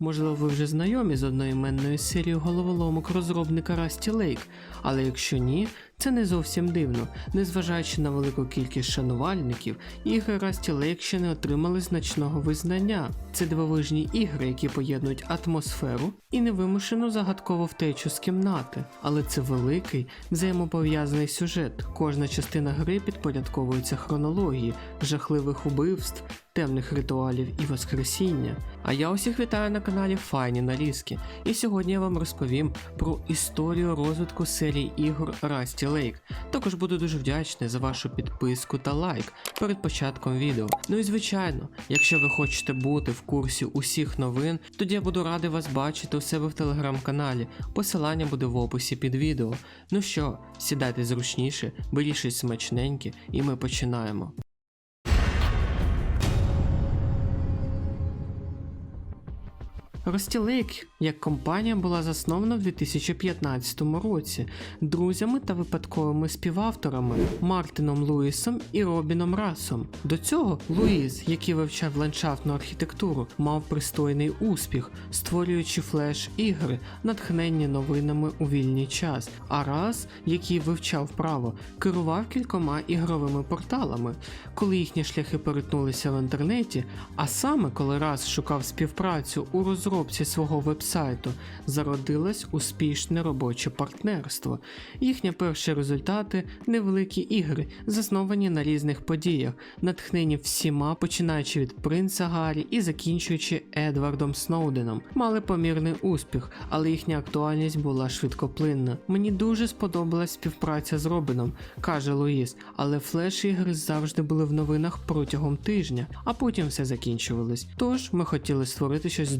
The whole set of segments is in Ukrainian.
Можливо, ви вже знайомі з одноіменною серією головоломок розробника Rusty Lake, але якщо ні, це не зовсім дивно. Незважаючи на велику кількість шанувальників, ігри Rusty Lake ще не отримали значного визнання. Це дивовижні ігри, які поєднують атмосферу і невимушену загадкову втечу з кімнати. Але це великий, взаємопов'язаний сюжет. Кожна частина гри підпорядковується хронології, жахливих убивств, темних ритуалів і воскресіння. А я усіх вітаю на каналі Файні Нарізки. І сьогодні я вам розповім про історію розвитку серії ігор Rusty Lake. Також буду дуже вдячний за вашу підписку та лайк перед початком відео. Ну і звичайно, якщо ви хочете бути в курсі усіх новин, тоді я буду радий вас бачити у себе в телеграм-каналі. Посилання буде в описі під відео. Ну що, сідайте зручніше, беріть щось смачненьке, і ми починаємо. Lake як компанія була заснована в 2015 році друзями та випадковими співавторами Мартином Луїсом і Робіном Расом. До цього Луїс, який вивчав ландшафтну архітектуру, мав пристойний успіх, створюючи флеш-ігри, натхненні новинами у вільний час. А Рас, який вивчав право, керував кількома ігровими порталами. Коли їхні шляхи перетнулися в інтернеті, а саме коли Рас шукав співпрацю у розробці свого вебсайту, зародилось успішне робоче партнерство. Їхні перші результати невеликі ігри, засновані на різних подіях, натхнені всіма, починаючи від принца Гаррі і закінчуючи Едвардом Сноуденом, мали помірний успіх, але їхня актуальність була швидкоплинна. Мені дуже сподобалась співпраця з Робином, каже Луїс, але флеш-ігри завжди були в новинах протягом тижня, а потім все закінчувалось. Тож ми хотіли створити щось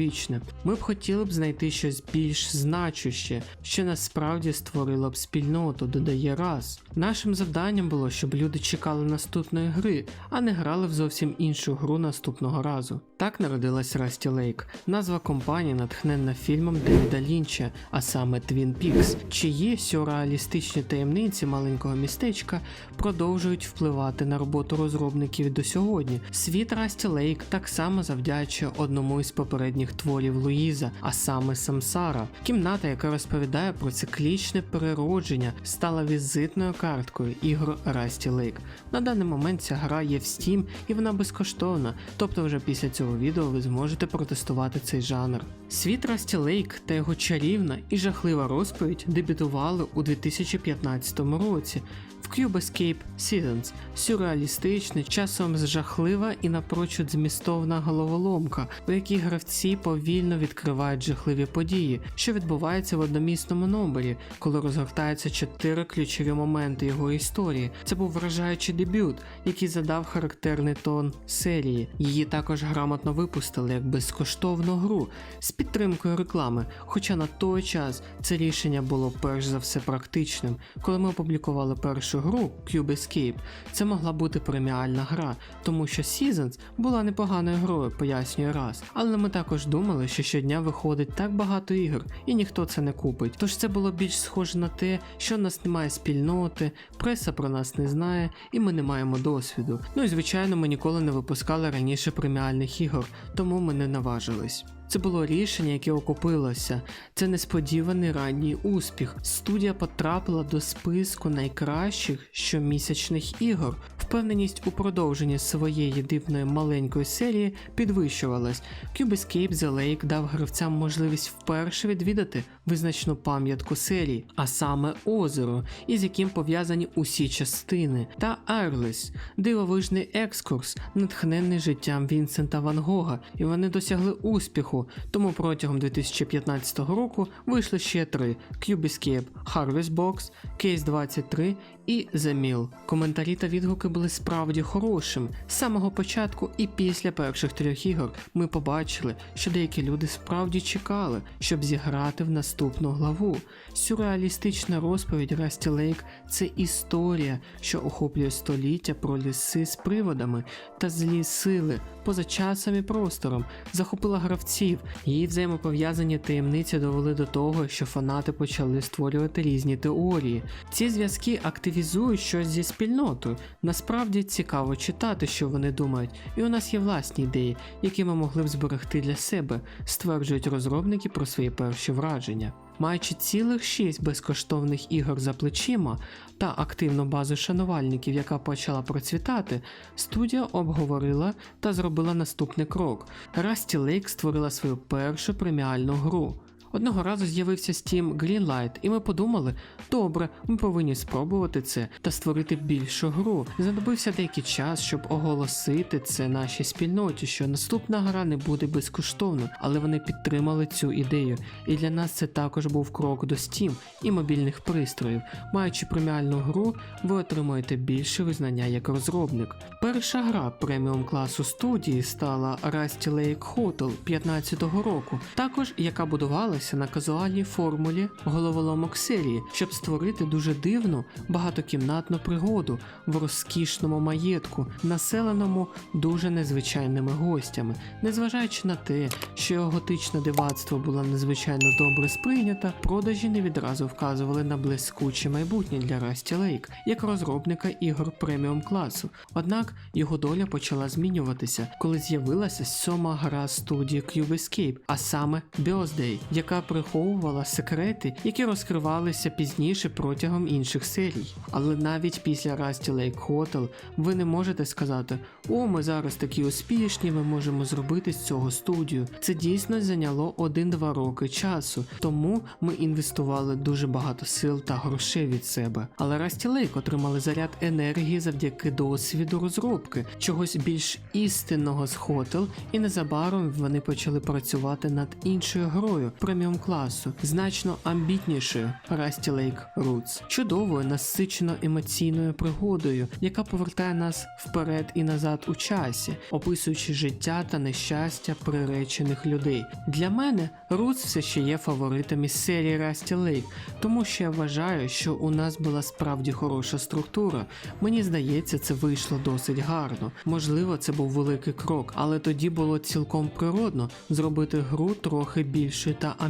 довговічне. Ми б хотіли б знайти щось більш значуще, що насправді створило б спільноту, додає раз. Нашим завданням було, щоб люди чекали наступної гри, а не грали в зовсім іншу гру наступного разу. Так народилась Rusty Lake, назва компанії натхненна фільмом Девіда Лінча, а саме Twin Peaks, чиї сюрреалістичні таємниці маленького містечка продовжують впливати на роботу розробників до сьогодні. Світ Rusty Lake так само завдячує одному із попередніх творів Луїза, а саме Самсара. Кімната, яка розповідає про циклічне переродження, стала візитною карткою ігор Rusty Lake. На даний момент ця гра є в Steam і вона безкоштовна, тобто вже після цього відео ви зможете протестувати цей жанр. Світ Rusty Lake та його чарівна і жахлива розповідь дебютували у 2015 році Cube Escape Seasons. Сюрреалістична, часом жахлива і напрочуд змістовна головоломка, у якій гравці повільно відкривають жахливі події, що відбуваються в одномісному номері, коли розгортаються чотири ключові моменти його історії. Це був вражаючий дебют, який задав характерний тон серії. Її також грамотно випустили як безкоштовну гру з підтримкою реклами. Хоча на той час це рішення було перш за все практичним. Коли ми опублікували першу гру Cube Escape, це могла бути преміальна гра, тому що Seasons була непоганою грою, пояснює раз. Але ми також думали, що щодня виходить так багато ігор, і ніхто це не купить. Тож це було більш схоже на те, що в нас немає спільноти, преса про нас не знає, і ми не маємо досвіду. Ну і звичайно, ми ніколи не випускали раніше преміальних ігор, тому ми не наважились. Це було рішення, яке окупилося. Це несподіваний ранній успіх. Студія потрапила до списку найкращих щомісячних ігор. Впевненість у продовженні своєї дивної маленької серії підвищувалась. Cube Escape The Lake дав гравцям можливість вперше відвідати визначну пам'ятку серії, а саме озеро, із яким пов'язані усі частини, та Арлес, дивовижний екскурс, натхнений життям Вінсента Ван Гога, і вони досягли успіху. Тому протягом 2015 року вийшли ще три: Cube Escape, Harvest Box, Case 23 і Mill. Коментарі та відгуки були справді хорошими. З самого початку і після перших трьох ігор ми побачили, що деякі люди справді чекали, щоб зіграти в наступну главу. Сюрреалістична розповідь Rusty Lake – це історія, що охоплює століття про ліси з приводами та злі сили поза часом і простором, захопила гравців. Її взаємопов'язані таємниці довели до того, що фанати почали створювати різні теорії. Ці зв'язки активізували синхронізують щось зі спільнотою. Насправді цікаво читати, що вони думають, і у нас є власні ідеї, які ми могли б зберегти для себе, стверджують розробники про свої перші враження. Маючи цілих 6 безкоштовних ігор за плечима та активну базу шанувальників, яка почала процвітати, студія обговорила та зробила наступний крок. Rusty Lake створила свою першу преміальну гру. Одного разу з'явився Steam Greenlight, і ми подумали, добре, ми повинні спробувати це та створити більшу гру. Знадобився деякий час, щоб оголосити це нашій спільноті, що наступна гра не буде безкоштовною, але вони підтримали цю ідею. І для нас це також був крок до Steam і мобільних пристроїв. Маючи преміальну гру, ви отримуєте більше визнання як розробник. Перша гра преміум класу студії стала Rusty Lake Hotel 15-го року, також яка будувалася на казуальній формулі головоломок серії, щоб створити дуже дивну багатокімнатну пригоду в розкішному маєтку, населеному дуже незвичайними гостями, незважаючи на те, що його готичне дивацтво було надзвичайно добре сприйнято, продажі не відразу вказували на блискуче майбутнє для Rusty Lake як розробника ігор преміум класу. Однак його доля почала змінюватися, коли з'явилася сьома гра студії Cube Escape, а саме Birthday, яка приховувала секрети, які розкривалися пізніше протягом інших серій. Але навіть після Rusty Lake Hotel ви не можете сказати: О, ми зараз такі успішні, ми можемо зробити з цього студію. Це дійсно зайняло 1-2 роки часу, тому ми інвестували дуже багато сил та грошей від себе. Але Rusty Lake отримали заряд енергії завдяки досвіду розробки, чогось більш істинного з Hotel, і незабаром вони почали працювати над іншою грою преміум класу, значно амбітнішою Rusty Lake Roots, чудовою насичено емоційною пригодою, яка повертає нас вперед і назад у часі, описуючи життя та нещастя приречених людей. Для мене Roots все ще є фаворитом із серії Rusty Lake, тому що я вважаю, що у нас була справді хороша структура. Мені здається, це вийшло досить гарно. Можливо, це був великий крок, але тоді було цілком природно зробити гру трохи більшою та амбітнішою.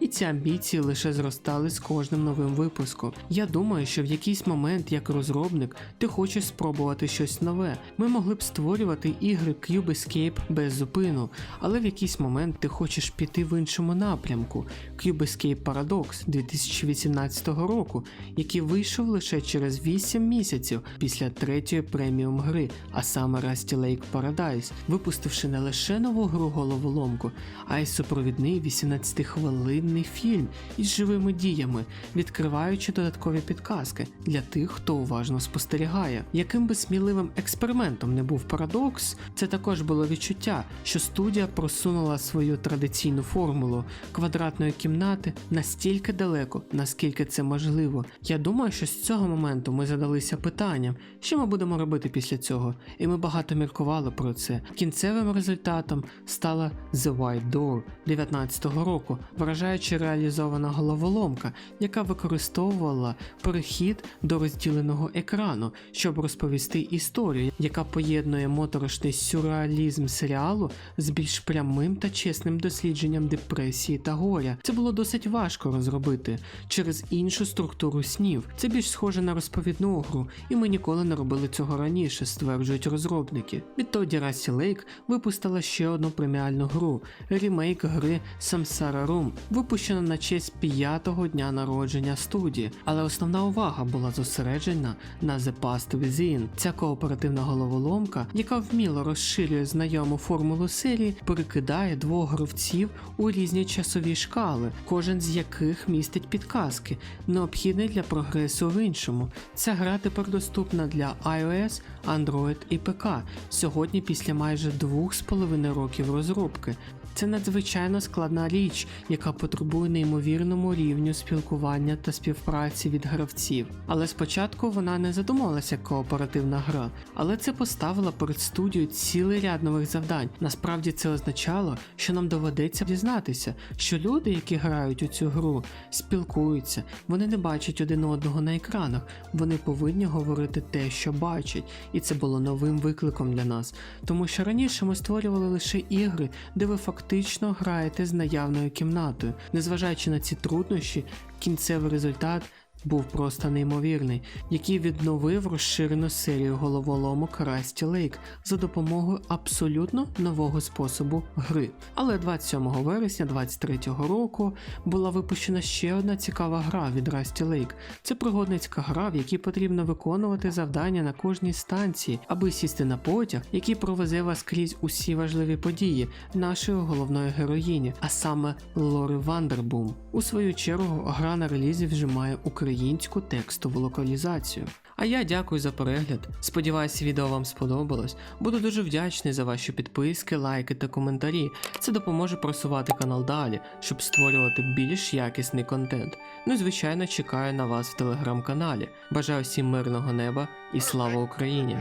І ці амбіції лише зростали з кожним новим випуском. Я думаю, що в якийсь момент, як розробник, ти хочеш спробувати щось нове. Ми могли б створювати ігри Cube Escape без зупину, але в якийсь момент ти хочеш піти в іншому напрямку. Cube Escape Paradox 2018 року, який вийшов лише через 8 місяців після третьої преміум гри, а саме Rusty Lake Paradise, випустивши не лише нову гру головоломку, а й супровідний 18-хвилинний фільм із живими діями, відкриваючи додаткові підказки для тих, хто уважно спостерігає. Яким би сміливим експериментом не був парадокс, це також було відчуття, що студія просунула свою традиційну формулу квадратної кімнати настільки далеко, наскільки це можливо. Я думаю, що з цього моменту ми задалися питанням, що ми будемо робити після цього, і ми багато міркували про це. Кінцевим результатом стала The White Door 19-го року, вражаючи реалізована головоломка, яка використовувала перехід до розділеного екрану, щоб розповісти історію, яка поєднує моторошний сюрреалізм серіалу з більш прямим та чесним дослідженням депресії та горя. Це було досить важко розробити через іншу структуру снів. Це більш схоже на розповідну гру, і ми ніколи не робили цього раніше, стверджують розробники. Відтоді Расі Лейк випустила ще одну преміальну гру ремейк гри Samsara Room, випущена на честь п'ятого дня народження студії, але основна увага була зосереджена на The Past Within. Ця кооперативна головоломка, яка вміло розширює знайому формулу серії, перекидає двох гравців у різні часові шкали, кожен з яких містить підказки, необхідні для прогресу в іншому. Ця гра тепер доступна для iOS, Android і ПК. Сьогодні, після майже двох з половиною років розробки. Це надзвичайно складна річ, яка потребує неймовірному рівню спілкування та співпраці від гравців. Але спочатку вона не задумувалася як кооперативна гра, але це поставило перед студією цілий ряд нових завдань. Насправді це означало, що нам доведеться дізнатися, що люди, які грають у цю гру, спілкуються, вони не бачать один одного на екранах, вони повинні говорити те, що бачать, і це було новим викликом для нас, тому що раніше ми створювали лише ігри, де ви фактично граєте з наявною кімнатою. Незважаючи на ці труднощі, кінцевий результат був просто неймовірний, який відновив розширену серію головоломок Красті Лейк за допомогою абсолютно нового способу гри. Але 27 вересня 2023 року була випущена ще одна цікава гра від Rusty Lake. Це пригодницька гра, в якій потрібно виконувати завдання на кожній станції, аби сісти на потяг, який провезе вас крізь усі важливі події нашої головної героїні, а саме Лори Вандербум. У свою чергу гра на релізі вже має українську текстову локалізацію. А я дякую за перегляд. Сподіваюся, відео вам сподобалось. Буду дуже вдячний за ваші підписки, лайки та коментарі. Це допоможе просувати канал далі, щоб створювати більш якісний контент. Ну і звичайно чекаю на вас в телеграм-каналі. Бажаю всім мирного неба і слава Україні!